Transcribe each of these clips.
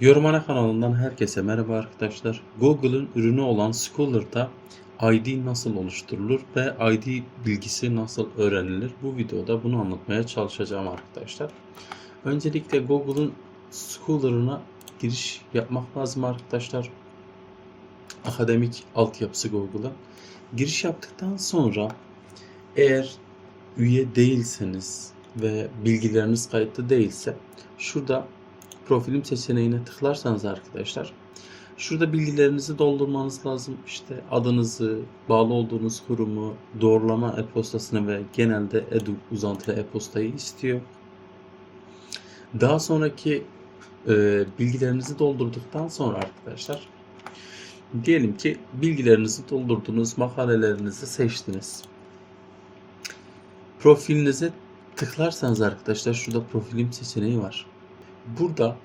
Yorumana kanalından herkese merhaba arkadaşlar. Google'ın ürünü olan Scholar'da ID nasıl oluşturulur ve ID bilgisi nasıl öğrenilir? Bu videoda bunu anlatmaya çalışacağım arkadaşlar. Öncelikle Google'ın Scholar'ına giriş yapmak lazım arkadaşlar. Akademik altyapısı Google'a. Giriş yaptıktan sonra eğer üye değilseniz ve bilgileriniz kayıtlı değilse şurada profilim seçeneğine tıklarsanız arkadaşlar şurada bilgilerinizi doldurmanız lazım. İşte adınızı, bağlı olduğunuz kurumu, doğrulama e-postasını ve genelde edu uzantılı e-postayı istiyor. Daha sonraki e, bilgilerinizi doldurduktan sonra arkadaşlar diyelim ki bilgilerinizi doldurdunuz, makalelerinizi seçtiniz. Profilinize tıklarsanız arkadaşlar şurada profilim seçeneği var. Burada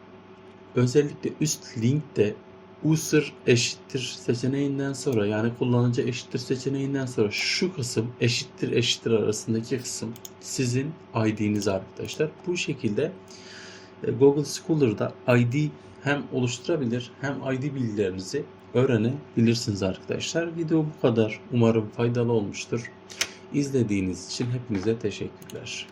özellikle üst linkte user eşittir seçeneğinden sonra yani kullanıcı eşittir seçeneğinden sonra şu kısım eşittir eşittir arasındaki kısım sizin ID'niz arkadaşlar. Bu şekilde e, Google Scholar'da ID hem oluşturabilir hem ID bilgilerinizi öğrenebilirsiniz arkadaşlar. Video bu kadar. Umarım faydalı olmuştur. İzlediğiniz için hepinize teşekkürler.